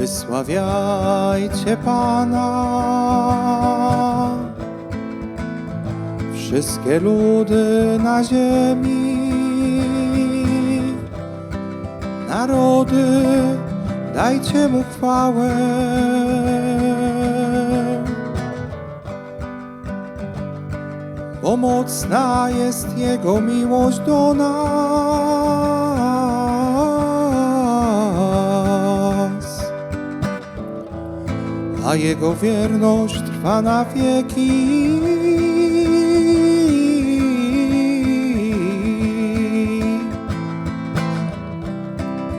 Wysławiajcie Pana. Wszystkie ludy na ziemi, narody, dajcie Mu chwałę. Bo mocna jest Jego miłość do nas, a Jego wierność trwa na wieki.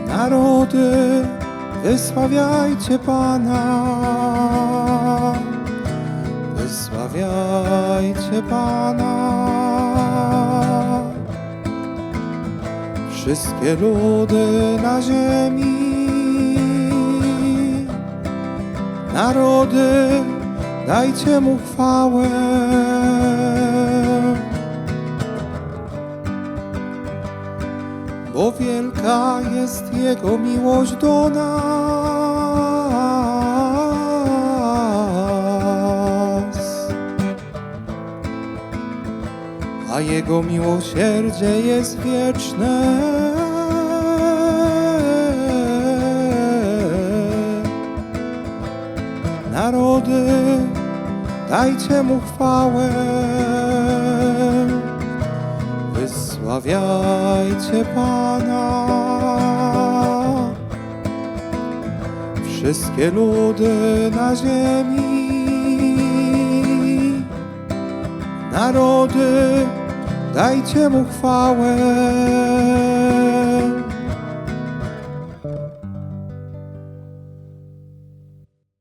Narody, wysławiajcie Pana. Wysławiajcie Pana. Wszystkie ludy na ziemi, narody, dajcie Mu chwałę. Bo wielka jest Jego miłość do nas. a Jego miłosierdzie jest wieczne. Narody, dajcie Mu chwałę. Wysławiajcie Pana. Wszystkie ludy na ziemi narody, dajcie mu chwałę.